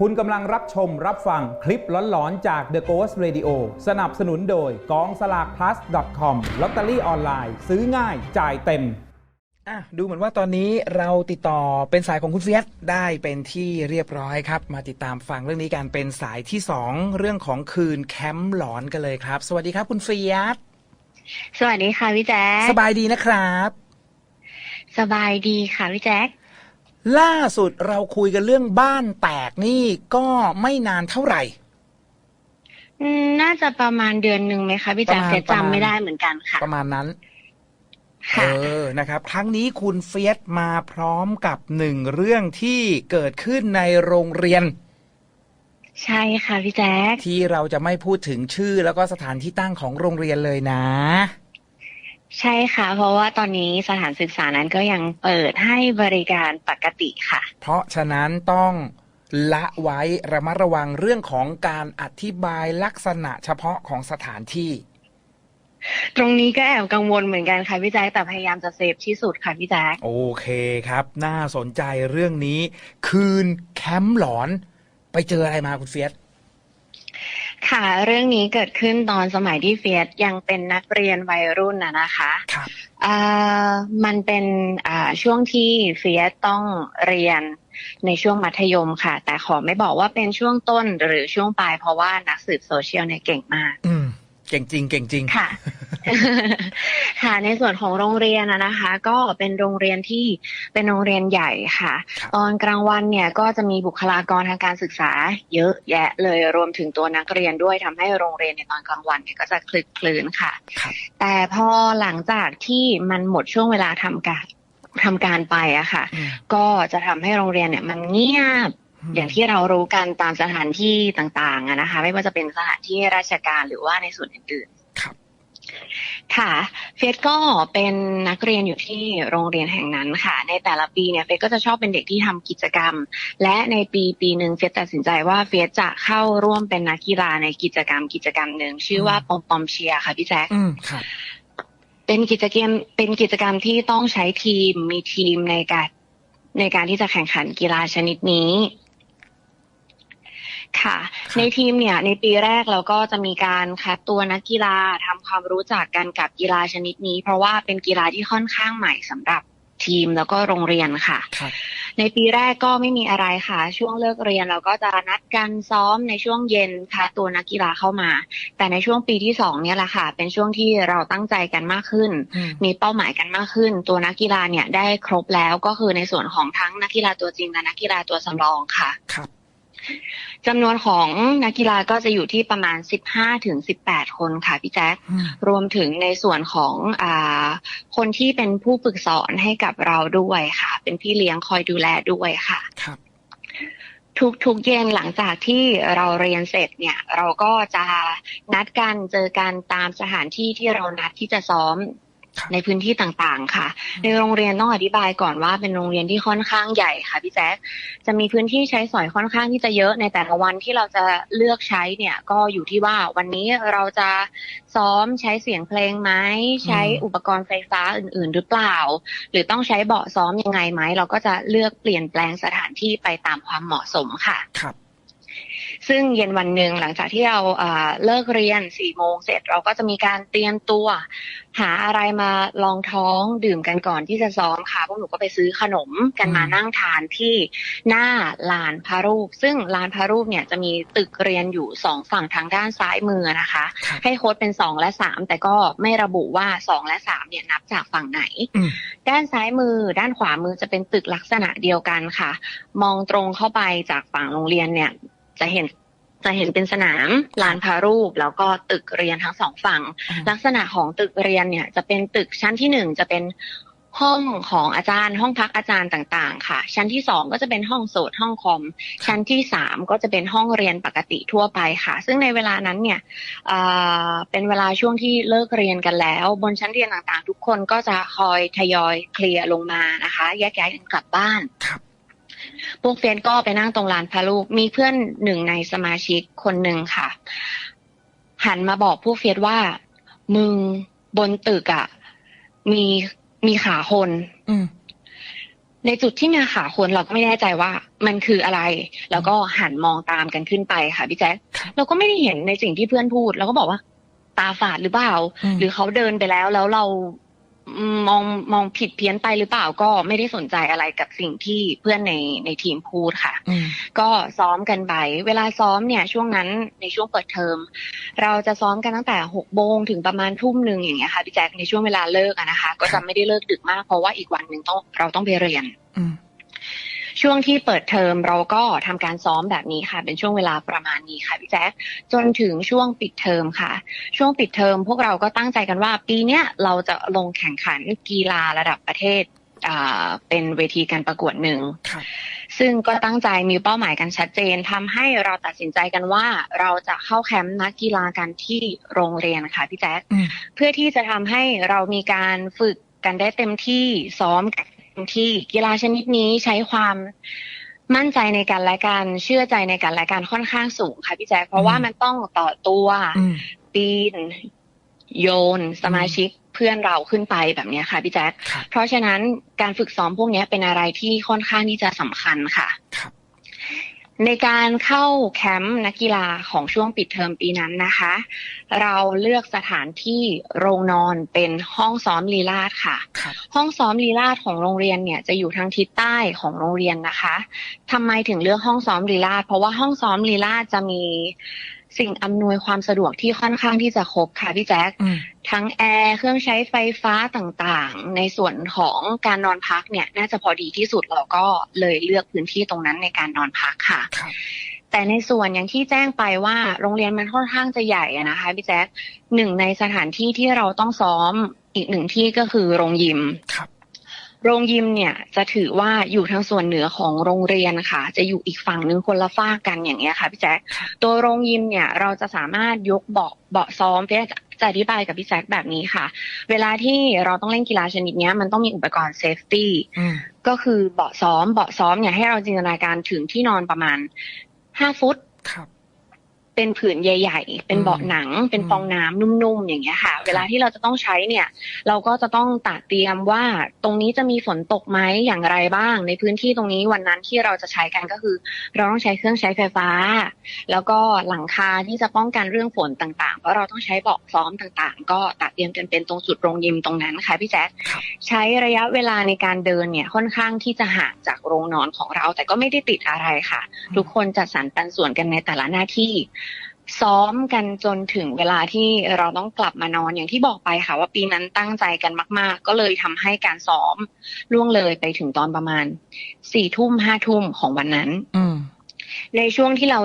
คุณกำลังรับชมรับฟังคลิปหลอนๆ จาก The Ghost Radio สนับสนุนโดยกองสลาก plus com ลอตเตอรี่ออนไลน์ซื้อง่ายจ่ายเต็ม อะดูเหมือนว่าตอนนี้เราติดต่อเป็นสายของคุณเฟียสได้เป็นที่เรียบร้อยครับ มาติดตามฟังเรื่องนี้กันเป็นสายที่สองเรื่องของคืนแคมป์หลอนกันเลยครับ สวัสดีครับคุณเฟียสสวัสดีค่ะพี่แจ๊คสบายดีนะครับ สบายดีค่ะพี่แจ๊ค ล่าสุดเราคุยกันเรื่องบ้านแตกนี่ก็ไม่นานเท่าไหร่ อืมน่าจะประมาณเดือนหนึ่งไหมคะพี่แจ๊คประมาณเฟียสประมาณจำไม่ได้เหมือนกันค่ะ ประมาณนั้น เอค่ะ อ นะครับ ครั้งนี้คุณเฟียสมาพร้อมกับหนึ่งเรื่องที่เกิดขึ้นในโรงเรียน ใช่ค่ะพี่แจ๊คที่เราจะไม่พูดถึงชื่อแล้วก็สถานที่ตั้งของโรงเรียนเลยนะ ใช่ค่ะ เพราะว่าตอนนี้สถานศึกษานั้นก็ยังเปิดให้บริการปกติค่ะ เพราะฉะนั้นต้องละไว้ระมัดระวังเรื่องของการอธิบายลักษณะเฉพาะของสถานที่ ตรงนี้ก็แอบกังวลเหมือนกันค่ะพี่แจ๊คแต่พยายามจะเซฟที่สุดค่ะพี่แจ๊คโอเคครับ น่าสนใจเรื่องนี้ คืนแคมป์หลอน ไปเจออะไรมาคุณเฟียส ค่ะเรื่องนี้เกิดขึ้นตอนสมัยที่เฟียสยังเป็นนักเรียนวัยรุ่นนะนะคะครับอ่ามันเป็นอ่าช่วงที่เฟียสต้องเรียนในช่วงมัธยมค่ะ แต่ขอไม่บอกว่าเป็นช่วงต้นหรือช่วงปลายเพราะว่านักสืบโซเชียลเนี่ยเก่งมากอืมเก่งจริงเก่งจริงค่ะ ค่ะในส่วนของโรงเรียนนะนะคะ ก็เป็นโรงเรียนที่เป็นโรงเรียนใหญ่ค่ะครับตอนกลางวันเนี่ยก็จะมีบุคลากรทางการศึกษา เยอะแยะเลยรวมถึงตัวนักเรียนด้วยทำให้โรงเรียนในตอนกลางวันเนี่ยก็จะคลึกคลื้นค่ะครับแต่พอหลังจากที่มันหมดช่วงเวลาทำการทำการไปอะค่ะอืมก็จะทำให้โรงเรียนเนี่ยมันเงียบอย่างที่เรารู้กันตามสถานที่ต่างๆอะนะคะ ไม่ว่าจะเป็นสถานที่ราชการหรือว่าในส่วนอื่นครับๆ ค่ะเฟสก็เป็นนักเรียนอยู่ที่โรงเรียนแห่งนั้นค่ะ ในแต่ละปีเนี่ยเฟสก็จะชอบเป็นเด็กที่ทำกิจกรรม และในปีปีหนึ่งเฟสตัดสินใจว่าเฟสจะเข้าร่วมเป็นนักกีฬาในกิจกรรมกิจกรรมหนึ่งชื่อว่าปอมปอมเชียร์ค่ะพี่แจ๊คอืมครับเป็นกิจกรรมเป็นกิจกรรมที่ต้องใช้ทีมมีทีมในการในการที่จะแข่งขันกีฬาชนิดนี้ ค่ะครับในทีมเนี่ยในปีแรกเราก็จะมีการคัดตัวนักกีฬาทำความรู้จักกันกับกีฬาชนิดนี้ เพราะว่าเป็นกีฬาที่ค่อนข้างใหม่สำหรับทีมแล้วก็โรงเรียนค่ะครับในปีแรกก็ไม่มีอะไรค่ะ ช่วงเลิกเรียนเราก็จะนัดกันซ้อมในช่วงเย็นค่ะตัวนักกีฬาเข้ามา แต่ในช่วงปีที่สองเนี่ยแหละค่ะ เป็นช่วงที่เราตั้งใจกันมากขึ้นอืมมีเป้าหมายกันมากขึ้น ตัวนักกีฬาเนี่ยได้ครบแล้วก็คือในส่วนของทั้งนักกีฬาตัวจริงและนักกีฬาตัวสำรองค่ะ ครับ จำนวนของนักกีฬาก็จะอยู่ที่ประมาณ 15 ถึง 18 คนค่ะพี่แจ๊คอืมรวมถึงในส่วนของอ่าคนที่เป็นผู้ฝึกสอนให้กับเราด้วยค่ะ เป็นพี่เลี้ยงคอยดูแลด้วยค่ะครับทุกทุกเย็นหลังจากที่เราเรียนเสร็จเนี่ย เราก็จะนัดกันเจอกันตามสถานที่ที่เรานัดที่จะซ้อมครับ ในพื้นที่ต่างๆ ค่ะ ในโรงเรียนต้องอธิบายก่อนว่าเป็นโรงเรียนที่ค่อนข้างใหญ่ค่ะพี่แจ๊คจะมีพื้นที่ใช้สอยค่อนข้างที่จะเยอะในแต่ละวันที่เราจะเลือกใช้เนี่ยก็อยู่ที่ว่าวันนี้เราจะซ้อมใช้เสียงเพลงไหมใช้อุปกรณ์ไฟฟ้าอื่น ๆ หรือเปล่า หรือต้องใช้เบาะซ้อมยังไงไหมเราก็จะเลือกเปลี่ยนแปลงสถานที่ไปตามความเหมาะสมค่ะครับ ซึ่งเย็นวันหนึ่งหลังจากที่เราเอ่อเลิกเรียนสี่โมงเสร็จเราก็จะมีการเตรียมตัว หาอะไรมาลองท้องดื่มกันก่อนที่จะซ้อมค่ะพวกหนูก็ไปซื้อขนมกันมาอืมนั่งทานที่หน้าลานพระรูป ซึ่งลานพระรูปเนี่ยจะมีตึกเรียนอยู่สองฝั่งทางด้านซ้ายมือนะคะครับให้โค้ดเป็นสองและสามแต่ก็ไม่ระบุว่าสองและสามเนี่ยนับจากฝั่งไหนอืมด้านซ้ายมือด้านขวามือจะเป็นตึกลักษณะเดียวกันค่ะ มองตรงเข้าไปจากฝั่งโรงเรียนเนี่ยจะเห็น จะเห็นเป็นสนามลานพารูป แล้วก็ตึกเรียนทั้งสองฝั่ง ลักษณะของตึกเรียนเนี่ยจะเป็นตึกชั้นที่หนึ่งจะเป็นห้องของอาจารย์ห้องพักอาจารย์ต่างๆ ค่ะ ชั้นที่สองก็จะเป็นห้องโสดห้องคอม ชั้นที่สามก็จะเป็นห้องเรียนปกติทั่วไปค่ะ ซึ่งในเวลานั้นเนี่ยอ่าเป็นเวลาช่วงที่เลิกเรียนกันแล้ว บนชั้นเรียนต่างๆ ทุกคนก็จะคอยทยอยเคลียร์ลงมานะคะ แยกย้ายกันกลับบ้านครับ พวกเฟียนก็ไปนั่งตรงลานพาลูก มีเพื่อนหนึ่งในสมาชิกคนหนึ่งค่ะ หันมาบอกพวกเฟียนว่า มึงบนตึกอะ่ะ มีมีขาคนอืมในจุดที่มีขาคนเราก็ไม่แน่ใจว่า มันคืออะไร แล้วก็หันมองตามกันขึ้นไปค่ะพี่แจ๊คครับเราก็ไม่ได้เห็นในสิ่งที่เพื่อนพูดเราก็บอกว่า ตาฝาดหรือเปล่าอืมหรือเขาเดินไปแล้วแล้วเราอื มมองมองผิดเพี้ยนไปหรือเปล่าก็ไม่ได้สนใจอะไรกับสิ่งที่เพื่อนในในทีมพูดค่ะอืมก็ซ้อมกันไป เวลาซ้อมเนี่ย ช่วงนั้นในช่วงเปิดเทอม เราจะซ้อมกันตั้งแต่หกโมงถึงประมาณทุ่มหนึ่งอย่างเงี้ยค่ะพี่แจ๊คในช่วงเวลาเลิกอะนะคะ ก็ครัจะบไม่ได้เลิกดึกมากเพราะว่าอีกวันหนึ่งต้องเราต้องไปเรียนอืม ช่วงที่เปิดเทอมเราก็ทำการซ้อมแบบนี้ค่ะ เป็นช่วงเวลาประมาณนี้ค่ะพี่แจ๊คจนถึงช่วงปิดเทอมค่ะ ช่วงปิดเทอมพวกเราก็ตั้งใจกันว่าปีเนี้ยเราจะลงแข่งขันกีฬาระดับประเทศอ่าเป็นเวทีการประกวดหนึ่งครับซึ่งก็ตั้งใจมีเป้าหมายกันชัดเจนทำให้เราตัดสินใจกันว่าเราจะเข้าแคมป์นักกีฬากันที่โรงเรียนค่ะพี่แจ๊คอืมเพื่อที่จะทำให้เรามีการฝึกกันได้เต็มที่ซ้อมกันเต็ม ที่กีฬาชนิดนี้ใช้ความมั่นใจในการและการเชื่อใจในการและการค่อนข้างสูงค่ะพี่แจ๊คเพราะว่ามันต้องต่อตัวอืมปีน โยนสมาชิกเพื่อนเราขึ้นไปแบบเนี้ยค่ะพี่แจ๊คครับเพราะฉะนั้นการฝึกซ้อมพวกเนี้ยเป็นอะไรที่ค่อนข้างที่จะสำคัญค่ะครับ ในการเข้าแคมป์นักกีฬาของช่วงปิดเทอมปีนั้นนะคะ เราเลือกสถานที่โรงนอนเป็นห้องซ้อมลีลาดค่ะครับห้องซ้อมลีลาดของโรงเรียนเนี่ยจะอยู่ทางทิศใต้ของโรงเรียนนะคะทำไมถึงเลือกห้องซ้อมลีลาดเพราะว่าห้องซ้อมลีลาดจะมี สิ่งอำนวยความสะดวกที่ค่อนข้างที่จะครบค่ะพี่แจ๊คอืมทั้งแอร์เครื่องใช้ไฟฟ้าต่างๆ ในส่วนของการนอนพักเนี่ย น่าจะพอดีที่สุดเราก็เลยเลือกพื้นที่ตรงนั้นในการนอนพักค่ะครับแต่ในส่วนอย่างที่แจ้งไปว่าโรงเรียนมันค่อนข้างจะใหญ่อะนะคะพี่แจ๊คหนึ่งในสถานที่ที่เราต้องซ้อมอีกหนึ่งที่ก็คือโรงยิมครับ โรงยิมเนี่ยจะถือว่าอยู่ทางส่วนเหนือของโรงเรียนค่ะ จะอยู่อีกฝั่งหนึ่งคนละฝากกันอย่างเงี้ยค่ะพี่แจ๊คตัวโรงยิมเนี่ยเราจะสามารถยกเบาะเบาะซ้อมเพื่อจะอธิบายกับพี่แจ๊คแบบนี้ค่ะ เวลาที่เราต้องเล่นกีฬาชนิดเนี้ยมันต้องมีอุปกรณ์เซฟตี้อืมก็คือเบาะซ้อมเบาะซ้อมเนี่ยให้เราจินตนาการถึงที่นอนประมาณห้าฟุตครับ เป็นผืนใหญ่ ๆ เป็นเบาะหนัง เป็นฟองน้ำนุ่มๆ อย่างเงี้ยค่ะ เวลาที่เราจะต้องใช้เนี่ย เราก็จะต้องตัดเตรียมว่าตรงนี้จะมีฝนตกไหมอย่างไรบ้าง ในพื้นที่ตรงนี้วันนั้นที่เราจะใช้กันก็คือ เราต้องใช้เครื่องใช้ไฟฟ้า แล้วก็หลังคาที่จะป้องกันเรื่องฝนต่างๆ เพราะเราต้องใช้เบาะซ้อมต่างๆ ก็ตัดเตรียมจนเป็นตรงจุดโรงยิมตรงนั้นค่ะพี่แจ๊คครับใช้ระยะเวลาในการเดินเนี่ยค่อนข้างที่จะห่างจากโรงนอนของเรา แต่ก็ไม่ได้ติดอะไรค่ะ ทุกคนจัดสรรปันส่วนกันในแต่ละหน้าที่ ซ้อมกันจนถึงเวลาที่เราต้องกลับมานอนอย่างที่บอกไปค่ะ ว่าปีนั้นตั้งใจกันมาก ๆ ก็เลยทำให้การซ้อมล่วงเลยไปถึงตอนประมาณสี่ทุ่มห้าทุ่มของวันนั้นอืมในช่วงที่เรา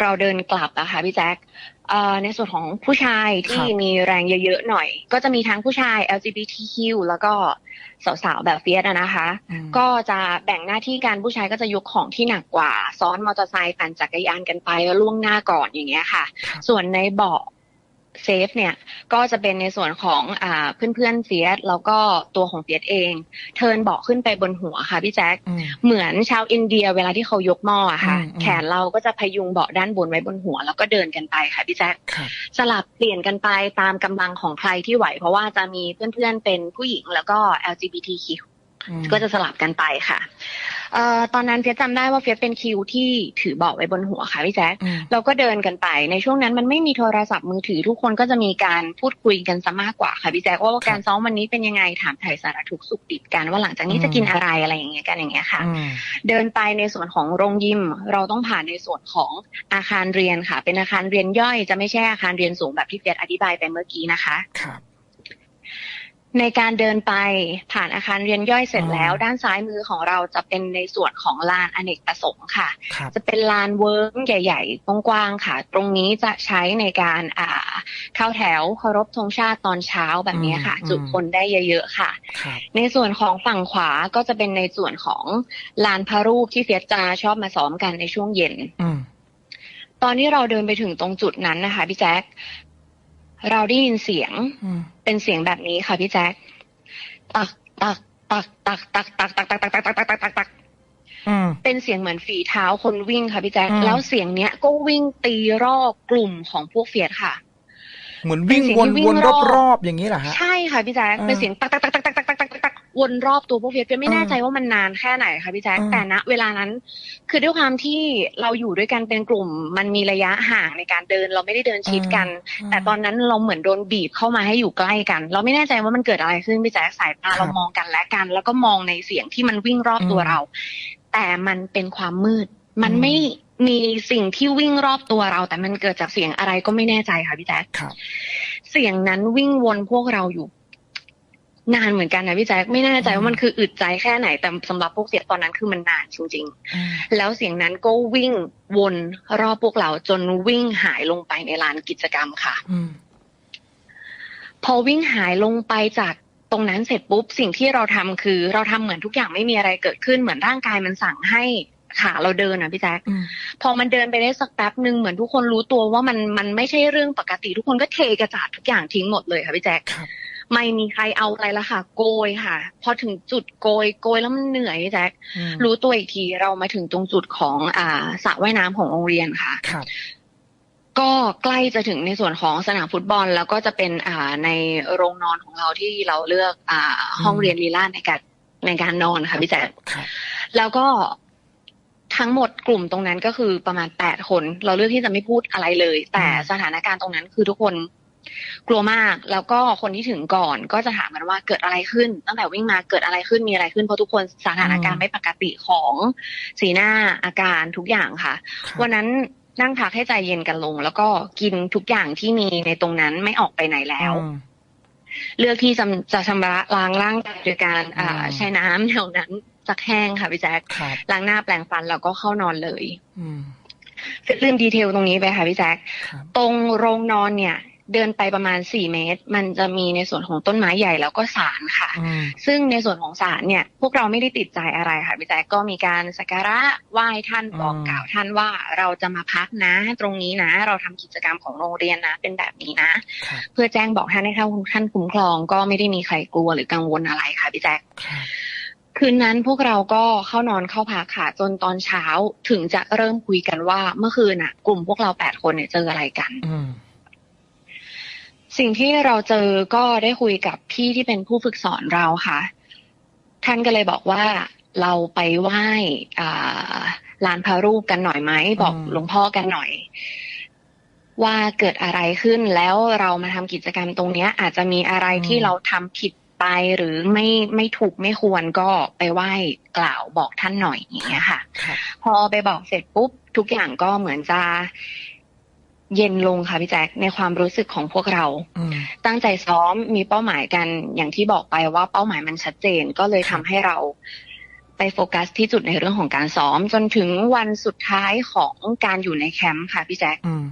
เราเดินกลับอะค่ะพี่แจ๊คเอ่อ ในส่วนของผู้ชายที่ครับมีแรงเยอะๆหน่อย ก็จะมีทั้งผู้ชาย LGBTQ แล้วก็สาวๆแบบเฟียสอะนะคะอืมก็จะแบ่งหน้าที่การผู้ชายก็จะยกของที่หนักกว่า ซ้อนมอเตอร์ไซค์ปั่นจักรยานกันไปแล้วล่วงหน้าก่อนอย่างเงี้ยค่ะครับส่วนในเบาะ เซฟเนี่ยก็จะเป็นในส่วนของอ่าเพื่อนๆเฟียสแล้วก็ตัวของเฟียสเอง เทิร์นเบาะขึ้นไปบนหัวค่ะพี่แจ๊คอืมเหมือนชาวอินเดียเวลาที่เขายกหม้ออะค่ะอืมอืมแขนเราก็จะพยุงเบาะด้านบนไว้บนหัว แล้วก็เดินกันไปค่ะพี่แจ๊คครับสลับเปลี่ยนกันไปตามกำลังของใครที่ไหว เพราะว่าจะมีเพื่อนๆเป็นผู้หญิงแล้วก็ LGBTQ อืมก็จะสลับกันไปค่ะ เอ่อตอนนั้นเฟียสจำได้ว่าเฟียสเป็นคิวที่ถือเบาะไว้บนหัวค่ะพี่แจ๊คอืมเราก็เดินกันไปในช่วงนั้นมันไม่มีโทรศัพท์มือถือทุกคนก็จะมีการพูดคุยกันซะมากกว่าค่ะพี่แจ๊คว่าว่าการซ้อมวันนี้เป็นยังไงถามไถ่สารทุกข์สุขดิบกันว่าหลังจากนี้จะกินอะไรอะไรอย่างเงี้ยกันอย่างเงี้ยค่ะอืมเดินไปในส่วนของโรงยิม เราต้องผ่านในส่วนของอาคารเรียนค่ะ เป็นอาคารเรียนย่อยจะไม่ใช่อาคารเรียนสูงแบบที่เฟียสอธิบายไปเมื่อกี้นะคะครับ ในการเดินไปผ่านอาคารเรียนย่อยเสร็จแล้วอ๋อด้านซ้ายมือของเราจะเป็นในส่วนของลานอเนกประสงค์ค่ะครับจะเป็นลานเวิร์กใหญ่ ๆ กว้างๆค่ะ ตรงนี้จะใช้ในการอ่าเข้าแถวเคารพธงชาติตอนเช้าแบบนี้ค่ะอืมจุคนได้เยอะๆค่ะครับในส่วนของฝั่งขวาก็จะเป็นในส่วนของลานพระรูปที่เฟียสจาชอบมาซ้อมกันในช่วงเย็นอืมตอนที่เราเดินไปถึงตรงจุดนั้นนะคะพี่แจ๊ค เราได้ยินเสียงอืมเป็นเสียงแบบนี้ค่ะพี่แจ๊คตักตักตักตักตักตักตักตักตักตักตักตักตักตักตักอืมเป็นเสียงเหมือนฝีเท้าคนวิ่งค่ะพี่แจ๊คอืมแล้วเสียงเนี้ยก็วิ่งตีรอบกลุ่มของพวกเฟียสค่ะ เหมือนวิ่งเป็นเสียงวนที่วิ่วนงรรออบบรอบๆอย่างนี้เหรอฮะใช่ค่ะพี่แจ๊คอ่าเป็นเสียงตักตักตัก วนรอบตัวพวกเฟียสเฟียสไม่อ่าแน่ใจว่ามันนานแค่ไหนค่ะพี่แจ๊คอ่าแต่ณเวลานั้น คือด้วยความที่เราอยู่ด้วยกันเป็นกลุ่ม มันมีระยะห่างในการเดิน เราไม่ได้เดินชิดกัน แต่ตอนนั้นเราเหมือนโดนบีบเข้ามาให้อยู่ใกล้กัน เราไม่แน่ใจว่ามันเกิดอะไรขึ้นพี่แจ๊คสายตาครับเรามองกันและกัน แล้วก็มองในเสียงที่มันวิ่งรอบตัวอืมเรา แต่มันเป็นความมืด มันอืมไม่มีสิ่งที่วิ่งรอบตัวเรา แต่มันเกิดจากเสียงอะไรก็ไม่แน่ใจค่ะพี่แจ๊คครับเสียงนั้นวิ่งวนพวกเราอยู่ นานเหมือนกันนะพี่แจ๊คไม่แน่ใจอืมว่ามันคืออึดใจแค่ไหน แต่สำหรับพวกเสียงตอนนั้นคือมันนานจริงอืมๆแล้วเสียงนั้นก็วิ่งวนรอบพวกเราจนวิ่งหายลงไปในลานกิจกรรมค่ะอืมพอวิ่งหายลงไปจากตรงนั้นเสร็จปุ๊บสิ่งที่เราทำคือ เราทำเหมือนทุกอย่างไม่มีอะไรเกิดขึ้นเหมือนร่างกายมันสั่งให้ขาเราเดินอะพี่แจ๊คอืมพอมันเดินไปได้สักแป๊บหนึ่งเหมือนทุกคนรู้ตัวว่ามันมันไม่ใช่เรื่องปกติ ทุกคนก็เทกระจาดทุกอย่างทิ้งหมดเลยค่ะพี่แจ๊คครับ ไม่มีใครเอาอะไรละค่ะ โกยค่ะ พอถึงจุดโกยโกยแล้วมันเหนื่อยพี่แจ๊คอืมรู้ตัวอีกทีเรามาถึงตรงจุดของอ่าสระว่ายน้ำของโรงเรียนค่ะครับก็ใกล้จะถึงในส่วนของสนามฟุตบอล แล้วก็จะเป็นอ่าในโรงนอนของเราที่เราเลือกอ่าห้องเรียนลีลาในการในการนอนค่ะพี่แจ๊คครับแล้วก็ทั้งหมดกลุ่มตรงนั้นก็คือประมาณแปดคน เราเลือกที่จะไม่พูดอะไรเลย แต่สถานการณ์ตรงนั้นคือทุกคน กลัวมากแล้วก็คนที่ถึงก่อนก็จะถามกันว่าเกิดอะไรขึ้น ตั้งแต่วิ่งมาเกิดอะไรขึ้นมีอะไรขึ้นเพราะทุกคนสถานการณ์ไม่ปกติของสีหน้าอาการทุกอย่างค่ะครับวันนั้นนั่งพักให้ใจเย็นกันลง แล้วก็กินทุกอย่างที่มีในตรงนั้นไม่ออกไปไหนแล้วอืมเลือกที่จะจะชำระล้างร่างกายโดยการอ่าอืมใช้น้ำแถวนั้นสักแห้งค่ะพี่แจ๊คครับล้างหน้าแปรงฟันแล้วก็เข้านอนเลยอืมลืมดีเทลตรงนี้ไปค่ะพี่แจ๊คครับตรงโรงนอนเนี่ย เดินไปประมาณสี่เมตร มันจะมีในส่วนของต้นไม้ใหญ่แล้วก็ศาลค่ะอืมซึ่งในส่วนของศาลเนี่ย พวกเราไม่ได้ติดใจอะไรค่ะพี่แจ๊คก็มีการสักการะไหว้ท่านอืมบอกกล่าวท่านว่าเราจะมาพักนะ ตรงนี้นะ เราทำกิจกรรมของโรงเรียนนะ เป็นแบบนี้นะครับเพื่อแจ้งบอกท่านให้ท่านท่านคุ้มครอง ก็ไม่ได้มีใครกลัวหรือกังวลอะไรค่ะพี่แจ๊คครับคืนนั้นพวกเราก็เข้านอนเข้าพักค่ะจนตอนเช้าถึงจะเริ่มคุยกันว่าเมื่อคืนน่ะ กลุ่มพวกเราแปดคนเนี่ยเจออะไรกันอืม สิ่งที่เราเจอก็ได้คุยกับพี่ที่เป็นผู้ฝึกสอนเราค่ะ ท่านก็เลยบอกว่าเราไปไหว้อ่าลานพระรูปกันหน่อยไหมบอกอืมหลวงพ่อกันหน่อย ว่าเกิดอะไรขึ้นแล้วเรามาทำกิจกรรมตรงเนี้ยอาจจะมีอะไรที่เราทำผิดไปหรือไม่ไม่ถูกไม่ควรก็ไปไหว้กล่าวบอกท่านหน่อยอย่างเงี้ยค่ะครับพอไปบอกเสร็จปุ๊บทุกอย่างก็เหมือนจะ เย็นลงค่ะพี่แจ๊คในความรู้สึกของพวกเราอืมตั้งใจซ้อมมีเป้าหมายกันอย่างที่บอกไปว่าเป้าหมายมันชัดเจนก็เลยครัทำบให้เราไปโฟกัสที่จุดในเรื่องของการซ้อม จนถึงวันสุดท้ายของการอยู่ในแคมป์ค่ะพี่แจ๊คอืม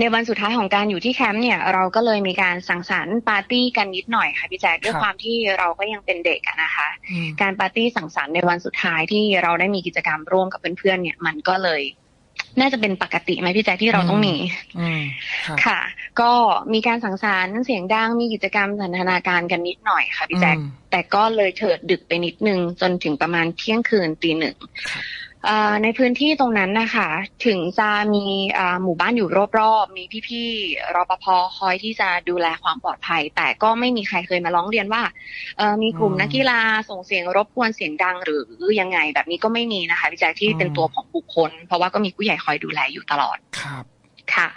ในวันสุดท้ายของการอยู่ที่แคมป์เนี่ย เราก็เลยมีการสังสรรค์ปาร์ตี้กันนิดหน่อยค่ะพี่แจ๊คด้วยครับความที่เราก็ยังเป็นเด็กอะนะคะอืมการปาร์ตี้สังสรรค์ในวันสุดท้ายที่เราได้มีกิจกรรมร่วมกับเพื่อนๆเนี่ย มันก็เลย น่าจะเป็นปกติไหมพี่แจ๊คที่เราต้องมีอืมครับค่ะ ก็มีการสังสรรค์เสียงดังมีกิจกรรมสันทนาการกันนิดหน่อยค่ะพี่แจ๊คอืมแต่ก็เลยเถิดดึกไปนิดนึงจนถึงประมาณเที่ยงคืนตีหนึ่งครับเอ่อ ในพื้นที่ตรงนั้นนะคะถึงจะมีอ่าหมู่บ้านอยู่รอบๆ มีพี่ๆรปภคอยที่จะดูแลความปลอดภัย แต่ก็ไม่มีใครเคยมาร้องเรียนว่าเอ่อมีกลุ่มอืมนักกีฬาส่งเสียงรบกวนเสียงดังหรือยังไง แบบนี้ก็ไม่มีนะคะพี่แจ๊คที่เป็นอืมตัวของบุคคล เพราะว่าก็มีผู้ใหญ่คอยดูแลอยู่ตลอดครับค่ะ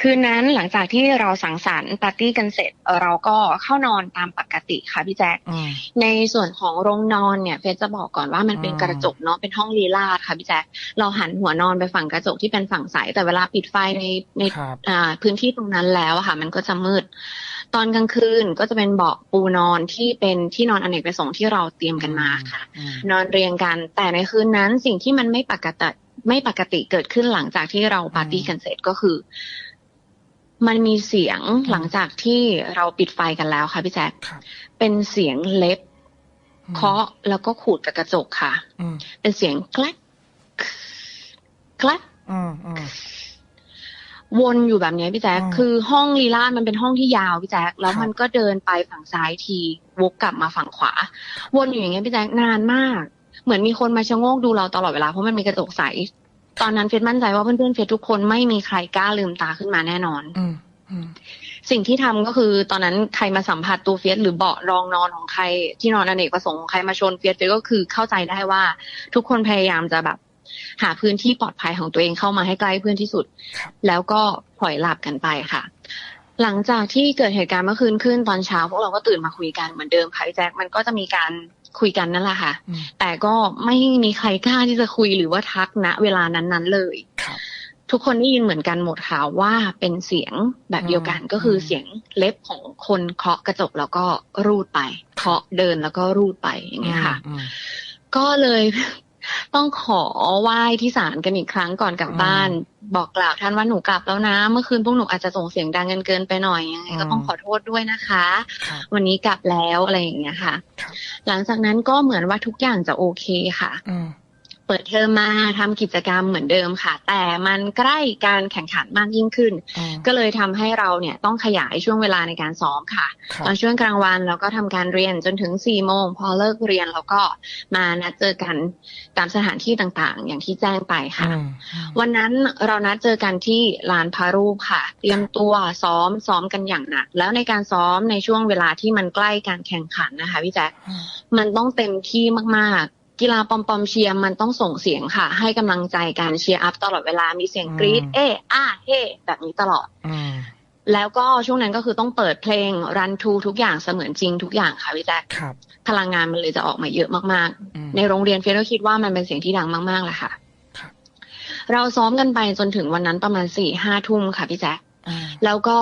คืนนั้นหลังจากที่เราสังสรรค์ปาร์ตี้กันเสร็จเอ่อเราก็เข้านอนตามปกติค่ะพี่แจ๊คอืมในส่วนของโรงนอนเนี่ยเฟซจะบอกก่อนว่ามันเป็นอืมกระจกเนาะเป็นห้องลีลาดค่ะพี่แจ๊คเราหันหัวนอนไปฝั่งกระจกที่เป็นฝั่งใสแต่เวลาปิดไฟในในครับอ่าพื้นที่ตรงนั้นแล้วอะค่ะ มันก็จะมืด ตอนกลางคืนก็จะเป็นเบาะปูนอนที่เป็นที่นอนอเนกประสงค์ที่เราเตรียมกันมาค่ะอืมนอนเรียงกัน แต่ในคืนนั้นสิ่งที่มันไม่ปกติ ไม่ปกติเกิดขึ้นหลังจากที่เราปาร์ตี้กันเสร็จก็คือ มันมีเสียงหลังจากที่เราปิดไฟกันแล้วค่ะพี่แจ๊คครับเป็นเสียงเล็บอืมเคาะแล้วก็ขูดกับกระจกค่ะอืมเป็นเสียงแกลกแกลกอืมอืมวนอยู่แบบนี้พี่แจ๊คอืมคือห้องลีลาดมันเป็นห้องที่ยาวพี่แจ๊คแล้วครับมันก็เดินไปฝั่งซ้ายทีวกกลับมาฝั่งขวา วนอยู่อย่างเงี้ยพี่แจ๊คนานมาก เหมือนมีคนมาชะโงกดูเราตลอดเวลาเพราะมันมีกระจกใส ตอนนั้นเฟซมั่นใจว่าเพื่อนๆเฟซทุกคนไม่มีใครกล้าลืมตาขึ้นมาแน่นอนอืมอืมสิ่งที่ทำก็คือ ตอนนั้นใครมาสัมผัสตัวเฟียสหรือเบาะรองนอนของใครที่นอนอเนกประสงค์ของใครมาชนเฟียสเฟียสก็คือเข้าใจได้ว่า ทุกคนพยายามจะแบบ หาพื้นที่ปลอดภัยของตัวเองเข้ามาให้ใกล้เพื่อนที่สุดครับแล้วก็ปล่อยหลับกันไปค่ะ หลังจากที่เกิดเหตุการณ์เมื่อคืนขึ้นตอนเช้าพวกเราก็ตื่นมาคุยกันเหมือนเดิมค่ะพี่แจ็คมันก็จะมีการ คุยกันนั่นแหละค่ะอืมแต่ก็ไม่มีใครกล้าที่จะคุยหรือว่าทักณเวลานั้นๆเลยครับทุกคนได้ยินเหมือนกันหมดค่ะว่าเป็นเสียงแบบเดียวกันอืมก็คืออมเสียงเล็บของคนเคาะกระจกแล้วก็รูดไป เคาะเดินแล้วก็รูดไปอย่างเงี้ยค่ะอืมก็เลย ต้องขอไหว้ที่ศาลกันอีกครั้งก่อนกลับอืมบ้าน บอกกล่าวท่านว่าหนูกลับแล้วนะ เมื่อคืนพวกหนูอาจจะส่งเสียงดังเกินเกินไปหน่อยยังไงก็อืมต้องขอโทษด้วยนะคะครับวันนี้กลับแล้วอะไรอย่างเงี้ยค่ะครับหลังจากนั้นก็เหมือนว่าทุกอย่างจะโอเคค่ะอืมเปิดเทอมมาทำกิจกรรมเหมือนเดิมค่ะ แต่มันใกล้การแข่งขันมากยิ่งขึ้นอืมก็เลยทำให้เราเนี่ยต้องขยายช่วงเวลาในการซ้อมค่ะครับตอนช่วงกลางวันเราก็ทำการเรียนจนถึง4ี่โมงพอเลิกเรียนเราก็มานัดเจอกันตามสถานที่ต่างๆ อย่างที่แจ้งไปค่ะอืมวันนั้นเรานัดเจอกันที่ลานพารูปค่ะ เตรียมตัวซ้อมซ้อมกันอย่างหนัก แล้วในการซ้อมในช่วงเวลาที่มันใกล้การแข่งขันนะคะพี่แจ๊คอืมมันต้องเต็มที่มากๆ กีฬาปอมปอมเชียร์มันต้องส่งเสียงค่ะ ให้กำลังใจการเชียร์อัพตลอดเวลามีเสียงกรี๊ดอืมเอะอ่าเฮแบบนี้ตลอดอืมแล้วก็ช่วงนั้นก็คือต้องเปิดเพลงรันทูทุกอย่างเสมือนจริงทุกอย่างค่ะพี่แจ๊คครับพลังงานมันเลยจะออกมาเยอะมากอืมๆในโรงเรียนเฟียสก็คิดว่ามันเป็นเสียงที่ดังมากๆแหละค่ะครับเราซ้อมกันไปจนถึงวันนั้นประมาณสี่ห้าทุ่มค่ะพี่แจ๊คอืมแล้วก็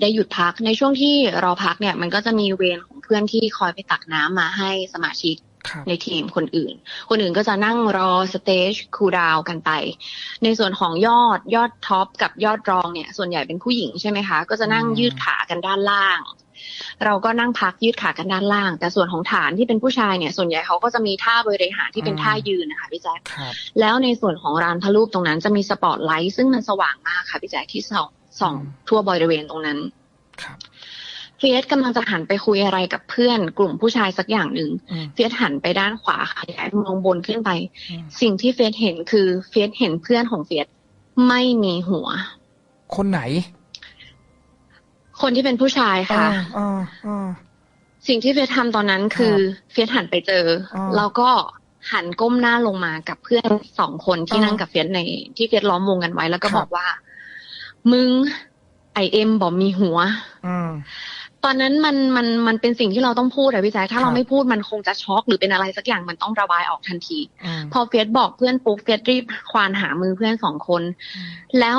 ได้หยุดพักในช่วงที่เราพักเนี่ย มันก็จะมีเวรของเพื่อนที่คอยไปตักน้ำมาให้สมาชิกครับ ในทีมคนอื่น คนอื่นก็จะนั่งรอสเตจคูลดาวกันไป ในส่วนของยอดยอดท็อปกับยอดรองเนี่ย ส่วนใหญ่เป็นผู้หญิงใช่ไหมคะ ก็จะนั่งอืมยืดขากันด้านล่าง เราก็นั่งพักยืดขากันด้านล่าง แต่ส่วนของฐานที่เป็นผู้ชายเนี่ย ส่วนใหญ่เขาก็จะมีท่าบริหารที่เป็นท่ายืนนะคะพี่แจ๊คครับแล้วในส่วนของร้านพระรูปตรงนั้นจะมีสปอตไลท์ซึ่งมันสว่างมากค่ะพี่แจ๊คที่ส่องส่องอืมทั่วบริเวณตรงนั้นครับ เฟียสกำลังจะหันไปคุยอะไรกับเพื่อนกลุ่มผู้ชายสักอย่างหนึ่งอืมเฟียสหันไปด้านขวาค่ะย้ายมองบนขึ้นไปอืมสิ่งที่เฟียสเห็นคือเฟียสเห็นเพื่อนของเฟียสไม่มีหัว คนไหน คนที่เป็นผู้ชายค่ะอ่าอ่าอ่าสิ่งที่เฟียสทำตอนนั้นคือเฟียสหันไปเจอออแล้วก็หันก้มหน้าลงมากับเพื่อนสองคนที่อ่านั่นั่งกับเฟียสใน ที่เฟียสล้อมวงกันไว้ แล้วก็ครับบอกว่า มึงไอเอ็มบอกมีหัว อืม ตอนนั้นมันมันมันเป็นสิ่งที่เราต้องพูดอะพี่แจ๊คถ้าครัเราบไม่พูดมันคงจะช็อกหรือเป็นอะไรสักอย่างมันต้องระบายออกทันทีอืมพอเฟียสบอกเพื่อนปุ๊บเฟียสรีบควานหามือเพื่อนสองคน แล้ว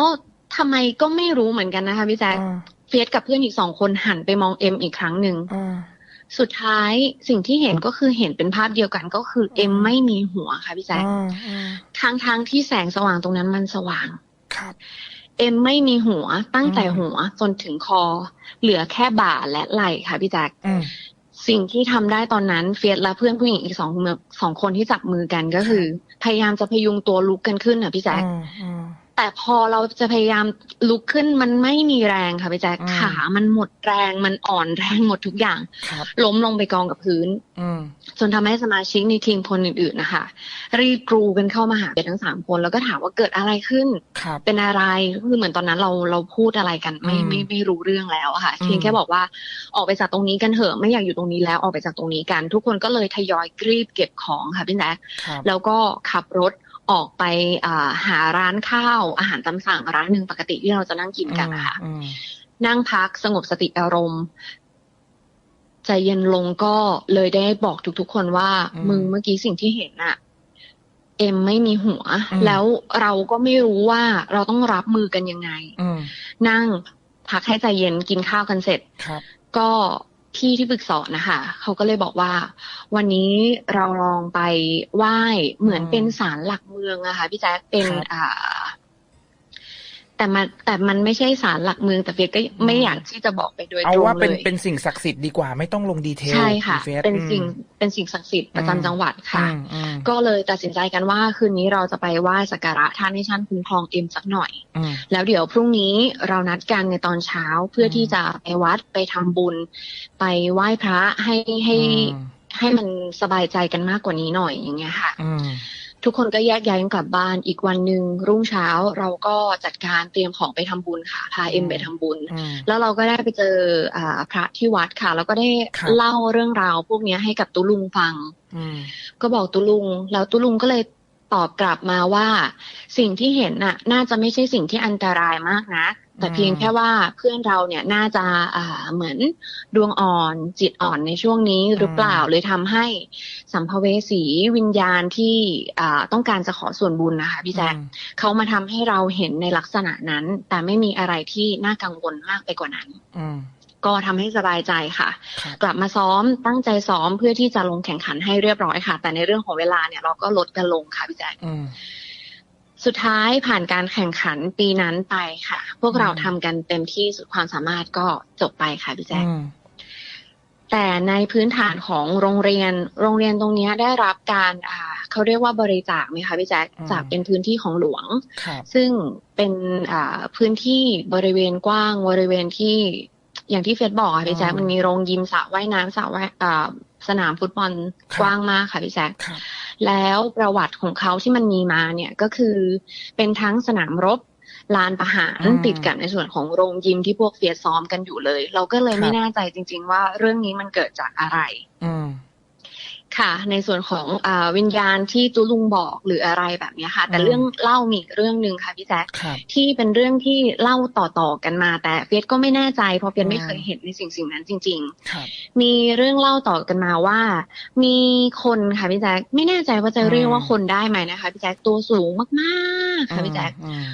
ทำไมก็ไม่รู้เหมือนกันนะคะพี่แจ๊คอ่าเฟียสกับเพื่อนอีกสองคนหันไปมองเอ็มอีกครั้งหนึ่งอ่าสุดท้ายสิ่งที่เห็นก็คือเห็นเป็นภาพเดียวกันก็คือเอ็มไม่มีหัวค่ะพี่แจ๊คอ่าอ่าทางทางๆที่แสงสว่างตรงนั้นมันสว่างครับ เอ็มไม่มีหัวตั้งแต่อืมหัวจนถึงคอ เหลือแค่บ่าและไหล่ค่ะพี่แจ๊คอืมสิ่งที่ทำได้ตอนนั้นเฟียสและเพื่อนผู้หญิงอีกสองมือสองคนที่จับมือกันก็คือ พยายามจะพยุงตัวลุกกันขึ้นอะพี่แจ๊คอ่าอ่า แต่พอเราจะพยายามลุกขึ้นมันไม่มีแรงค่ะพี่แจ๊คอืมขามันหมดแรงมันอ่อนแรงหมดทุกอย่างครับล้มลงไปกองกับพื้นอืมจนทำให้สมาชิกในทีมคนอื่นๆนะคะรีบกรูกันเข้ามาหาเฟียสทั้งสามคนแล้วก็ถามว่าเกิดอะไรขึ้นครับเป็นอะไรคือเหมือนตอนนั้นเราเราพูดอะไรกันไม่อืมไม่ไม่รู้เรื่องแล้วอะค่ะอืมเพียงแค่บอกว่าออกไปจากตรงนี้กันเถอะไม่อยากอยู่ตรงนี้แล้วออกไปจากตรงนี้กัน ทุกคนก็เลยทยอยกรีบเก็บของค่ะพี่แจ๊คครับแล้วก็ขับรถ ออกไปอ่าหาร้านข้าวอาหารตามสั่งร้านหนึ่งปกติที่เราจะนั่งกินกันนะคะอืมนั่งพักสงบสติอารมณ์ใจเย็นลงก็เลยได้บอกทุกๆคนว่าอืมมึงเมื่อกี้สิ่งที่เห็นอะเอ็มไม่มีหัวอืมแล้วเราก็ไม่รู้ว่าเราต้องรับมือกันยังไงอืมนั่งพักให้ใจเย็นกินข้าวกันเสร็จครับก็ พี่ที่ฝึกสอนนะคะเขาก็เลยบอกว่า วันนี้เราลองไปไหว้เหมือนอืมเป็นศาลหลักเมืองอะค่ะพี่แจ๊คเป็นครับอ่า แต่มันแต่มันไม่ใช่ศาลหลักเมืองแต่เฟียสก็ไม่อยากที่จะบอกไปโดยเอาตรงว่าเป็นเลยเป็นสิ่งศักดิ์สิทธิ์ดีกว่าไม่ต้องลงดีเทลใช่ค่ะณฟสเป็นสิ่งอืมเป็นสิ่งศักดิ์สิทธิ์ประอืมจำจังหวัดค่ะอืมอืมก็เลยตัดสินใจกันว่าคืนนี้เราจะไปไหว้สักการะท่านให้ท่านคุ้มครองเอ็มสักหน่อยอืมแล้วเดี๋ยวพรุ่งนี้เรานัดกันในตอนเช้าเพื่ออมที่จะไปวัดไปทำบุญ ไปไหว้พระให้ให้อืมให้มันสบายใจกันมากกว่านี้หน่อยอย่างเงี้ยค่ะอืม ทุกคนก็แยกย้ายกันกลับบ้านอีกวันหนึ่งรุ่งเช้าเราก็จัดการเตรียมของไปทำบุญค่ะพาเอ็มไปทำบุญอืมแล้วเราก็ได้ไปเจออ่าพระที่วัดค่ะ แล้วก็ได้ครับเล่าเรื่องราวพวกเนี้ยให้กับตุลุงฟังอืมก็บอกตุลุง แล้วตุลุงก็เลยตอบกลับมาว่า สิ่งที่เห็นน่ะ น่าจะไม่ใช่สิ่งที่อันตรายมากนะ แต่อืมเพียงแค่ว่าเพื่อนเราเนี่ยน่าจะอ่าเหมือนดวงอ่อนจิตอ่อนในช่วงนี้หรือเปล่าเลยทำให้สัมภเวสีวิญญาณที่อ่าต้องการจะขอส่วนบุญนะคะพี่แจ๊คอืมเขามาทำให้เราเห็นในลักษณะนั้น แต่ไม่มีอะไรที่น่ากังวลมากไปกว่านั้น อืมก็ทำให้สบายใจค่ะครับกลับมาซ้อมตั้งใจซ้อมเพื่อที่จะลงแข่งขันให้เรียบร้อยค่ะ แต่ในเรื่องของเวลาเนี่ยเราก็ลดกันลงค่ะพี่แจ๊คอืม สุดท้ายผ่านการแข่งขันปีนั้นไปค่ะ พวกเราอืมทำกันเต็มที่สุดความสามารถก็จบไปค่ะพี่แจ๊คอืมแต่ในพื้นฐานของโรงเรียน โรงเรียนตรงเนี้ยได้รับการอ่าเขาเรียกว่าบริจาคไหมคะพี่แจ๊คอืมจากเป็นพื้นที่ของหลวงครับซึ่งเป็นอ่าพื้นที่บริเวณกว้างบริเวณที่อย่างที่เฟซบอกค่ะพี่แจ๊คอืมมันมีโรงยิมสระว่ายน้ำสระว่ายอ่า สนามฟุตบอลครับกว้างมากค่ะพี่แจ๊คครับแล้วประวัติของเขาที่มันมีมาเนี่ยก็คือเป็นทั้งสนามรบลานประหารอืมติดกับในส่วนของโรงยิมที่พวกเฟียสซ้อมกันอยู่เลย เราก็เลยครับไม่แน่ใจจริง ๆ ว่าเรื่องนี้มันเกิดจากอะไรอืม ค่ะ ในส่วนของอาวิญญาณที่ตุลุงบอกหรืออะไรแบบเนี้ยค่ะ แต่อืมเรื่องเล่ามีอีกเรื่องหนึ่งค่ะพี่แจ๊คครับที่เป็นเรื่องที่เล่าต่อๆกันมา แต่เฟียสก็ไม่แน่ใจ เพราะเฟียสไม่อืมเคยเห็นในสิ่งสิ่งนั้นจริงครับๆมีเรื่องเล่าต่อกันมาว่า มีคนค่ะพี่แจ๊คไม่แน่ใจว่าจะเรียกว่าคนได้ไหมนะคะพี่แจ๊คตัวสูงมากๆค่ะพี่แจ๊คอืม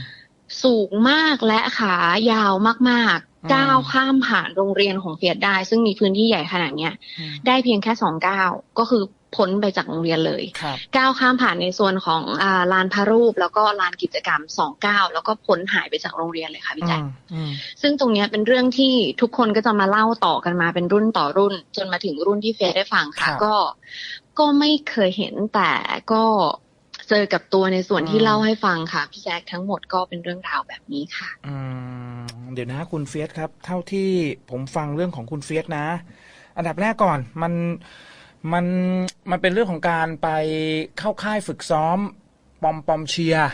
สูงมากและขายาวมากอืมๆ ก้าวข้ามผ่านโรงเรียนของเฟียสได้ ซึ่งมีพื้นที่ใหญ่ขนาดเนี้ยอืมได้เพียงแค่สองก้าวก็คือพ้นไปจากโรงเรียนเลยครับก้าวข้ามผ่านในส่วนของอ่าลานพระรูป แล้วก็ลานกิจกรรมสองก้าวแล้วก็พ้นหายไปจากโรงเรียนเลยค่ะพี่แจ๊คอืมอืมซึ่งตรงเนี้ยเป็นเรื่องที่ทุกคนก็จะมาเล่าต่อกันมาเป็นรุ่นต่อรุ่น จนมาถึงรุ่นที่เฟยได้ฟังค่ะครับก็ก็ไม่เคยเห็นแต่ก็ เจอกับตัวในส่วนที่อืมเล่าให้ฟังค่ะ พี่แจ๊คทั้งหมดก็เป็นเรื่องราวแบบนี้ค่ะ อืมเดี๋ยวนะคุณเฟียสครับ เท่าที่ผมฟังเรื่องของคุณเฟียสนะ อันดับแรกก่อนมันมันมันเป็นเรื่องของการไปเข้าค่ายฝึกซ้อมปอมปอมเชียร์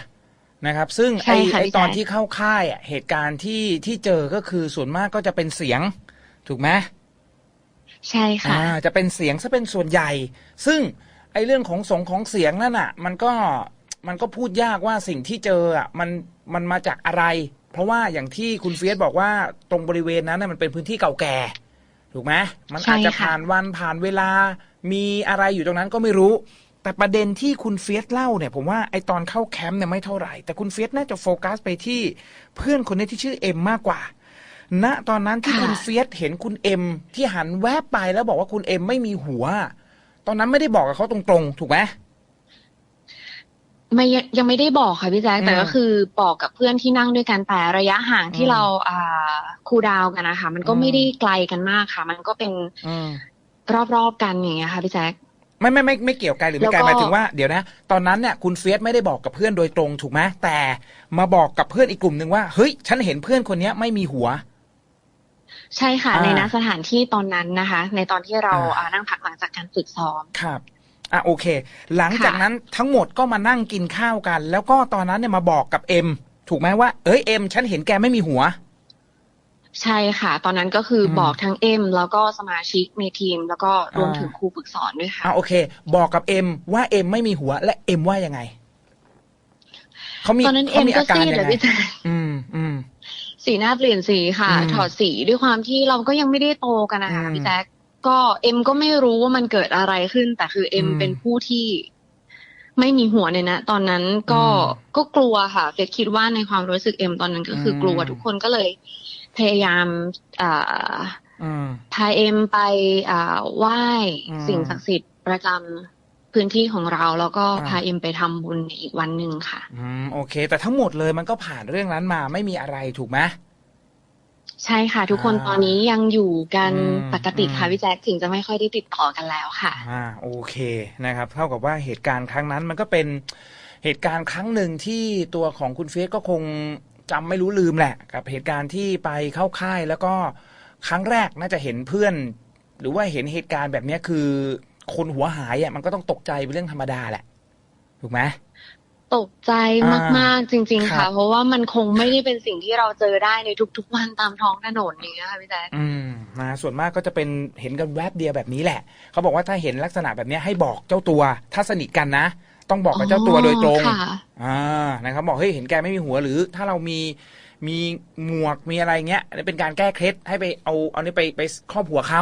นะครับ ซึ่งใช่ไอค่ะไอพี่ตอนแจ๊คที่เข้าค่ายอะเหตุการณ์ที่ที่เจอก็คือส่วนมากก็จะเป็นเสียง ถูกไหมใช่ค่ะอ่าจะเป็นเสียงซะเป็นส่วนใหญ่ ซึ่ง ไอ้เรื่องของสงของเสียงนั่นอะ มันก็มันก็พูดยากว่าสิ่งที่เจออะมันมันมาจากอะไร เพราะว่าอย่างที่คุณเฟียสบอกว่าตรงบริเวณนั้นน่ะมันเป็นพื้นที่เก่าแก่ ถูกไหมมันใช่อาจจะค่ะผ่านวันผ่านเวลา มีอะไรอยู่ตรงนั้นก็ไม่รู้ แต่ประเด็นที่คุณเฟียสเล่าเนี่ย ผมว่าไอตอนเข้าแคมป์เนี่ยไม่เท่าไหร่ แต่คุณเฟียสน่าจะโฟกัสไปที่เพื่อนคนนี้ที่ชื่อเอ็มมากกว่า ณตอนนั้นที่ค่ะคุณเฟียสเห็นคุณเอ็มที่หันแวบไปแล้วบอกว่าคุณเอ็มไม่มีหัว ตอนนั้นไม่ได้บอกกับเขาตรงๆ ถูกไหมไม่ยังยังไม่ได้บอกค่ะพี่แจ๊คแต่อืมก็คือบอกกับเพื่อนที่นั่งด้วยกันแต่ระยะห่างที่อืมเราอ่าคูลดาวน์กันนะคะมันก็อืมไม่ได้ไกลกันมากค่ะ มันก็เป็นอืมรอบๆกันอย่างเงี้ยค่ะพี่แจ๊คไม่ไม่ไม่ไม่เกี่ยวกันหรือไม่ไกลแล้วก็หมายถึงว่าเดี๋ยวนะ ตอนนั้นเนี่ยคุณเฟียสไม่ได้บอกกับเพื่อนโดยตรงถูกไหมแต่มาบอกกับเพื่อนอีกกลุ่มหนึ่งว่าเฮ้ยฉันเห็นเพื่อนคนเนี้ยไม่มีหัว ใช่ค่ะอ่าในณสถานที่ตอนนั้นนะคะ ในตอนที่เราอ่าอ่านั่งพักหลังจากการฝึกซ้อมครับอะโอเค หลังจากค่ะนั้นทั้งหมดก็มานั่งกินข้าวกัน แล้วก็ตอนนั้นเนี่ยมาบอกกับเอ็มถูกไหมว่าเอ้ยเอ็มฉันเห็นแกไม่มีหัว ใช่ค่ะ ตอนนั้นก็คืออมบอกทั้งเอ็มแล้วก็สมาชิกในทีม แล้วก็รวมอ่าถึงครูฝึกสอนด้วยค่ะอะโอเค บอกกับเอ็มว่าเอ็มไม่มีหัว และเอ็มว่ายังไงเขามีตอนนั้นเขาเอ็มมีก็อาการซีดยังเลยไงพี่แจ๊คอืมอืม สีหน้าเปลี่ยนสีค่ะ อืมถอดสีด้วยความที่เราก็ยังไม่ได้โตกันนะคะอืมพี่แจ๊คก็เอ็มก็ไม่รู้ว่ามันเกิดอะไรขึ้น แต่คือเอ็มอืมเป็นผู้ที่ ไม่มีหัวเนี่ยนะตอนนั้นก็อืมก็กลัวค่ะเฟดคิดว่าในความรู้สึกเอ็มตอนนั้นก็คืออม กลัวทุกคนก็เลย พยายามอ่า อืม พาเอ็มไปอ่าไหว้อืม สิ่งศักดิ์สิทธิ์ประจำ พื้นที่ของเราแล้วก็อ่าพาเอ็มไปทำบุญในอีกวันหนึ่งค่ะ อืมโอเค แต่ทั้งหมดเลยมันก็ผ่านเรื่องนั้นมาไม่มีอะไรถูกไหมใช่ค่ะ ทุกคนอ่าตอนนี้ยังอยู่กันอืมปกติค่ะอืมพี่แจ๊คถึงจะไม่ค่อยได้ติดต่อกันแล้วค่ะ อ่าโอเคนะครับ เท่ากับว่าเหตุการณ์ครั้งนั้นมันก็เป็นเหตุการณ์ครั้งหนึ่งที่ตัวของคุณเฟสก็คงจำไม่รู้ลืมแหละ กับเหตุการณ์ที่ไปเข้าค่ายแล้วก็ครั้งแรกน่าจะเห็นเพื่อน หรือว่าเห็นเหตุการณ์แบบเนี้ยคือ คนหัวหายอะมันก็ต้องตกใจเป็นเรื่องธรรมดาแหละ ถูกไหมตกใจมากๆจริง ๆครัค่ะบเพราะว่ามันคงไม่ได้เป็นสิ่งที่เราเจอได้ในทุก ๆ วันตามท้องถนนอย่างเงี้ยค่ะพี่แจ๊คอืมนะส่วนมากก็จะเป็นเห็นกันแวบเดียวแบบนี้แหละ เขาบอกว่าถ้าเห็นลักษณะแบบเนี้ยให้บอกเจ้าตัว ถ้าสนิทกันนะต้องบอกกับเจ้าตัวโดยตรงค่ะอ่านะครับบอกเฮ้ยเห็นแกไม่มีหัวหรือ ถ้าเรามีมีหมวกมีอะไรเงี้ยอันนี้เป็นการแก้เคล็ดให้ไปเอาเอานี้ไปไปครอบหัวเขา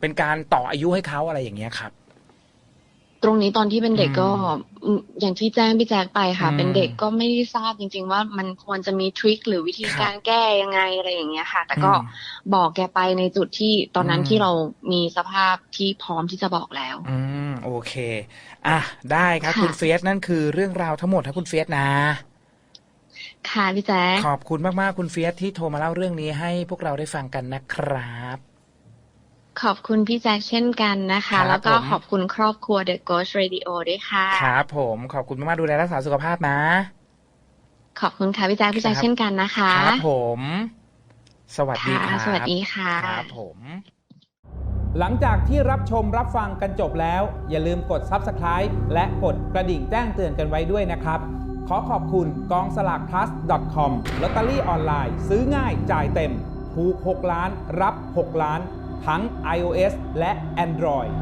เป็นการต่ออายุให้เขาอะไรอย่างเงี้ยครับ ตรงนี้ตอนที่เป็นเด็กก็อืมอืมอย่างที่แจ้งพี่แจ๊คไปค่ะอืมเป็นเด็กก็ไม่ได้ทราบจริง ๆ ว่ามันควรจะมีทริคหรือวิธีครับการแก้ยังไงอะไรอย่างเงี้ยค่ะ แต่ก็อืมบอกแกไปในจุดที่ตอนนั้นอืมที่เรามีสภาพที่พร้อมที่จะบอกแล้ว อืมโอเค อะได้ครับค่ะคุณเฟียสนั่นคือเรื่องราวทั้งหมดครับคุณเฟียสนะค่ะพี่แจ๊คขอบคุณมากๆคุณเฟียสที่โทรมาเล่าเรื่องนี้ให้พวกเราได้ฟังกันนะครับ ขอบคุณพี่แจ๊คเช่นกันนะครัคะบแล้วก็ผมขอบคุณครอบครัว The Ghost Radio ด้วยค่ะ ครับผมขอบคุณมากๆดูแลรักษาสุขภาพนะ ขอบคุณค่ะพี่แจ๊คพี่แจ๊คครับเช่นกันนะคะ ครับผม สวัสดีค่ะครับสวัสดีค่ะครับผม หลังจากที่รับชมรับฟังกันจบแล้ว อย่าลืมกด Subscribe และกดกระดิ่งแจ้งเตือนกันไว้ด้วยนะครับ ขอขอบคุณกองสลาก plus com ลอตเตอรี่ออนไลน์ ซื้อง่ายจ่ายเต็มถูก 6 ล้าน รับ 6 ล้าน ทั้ง iOS และ Android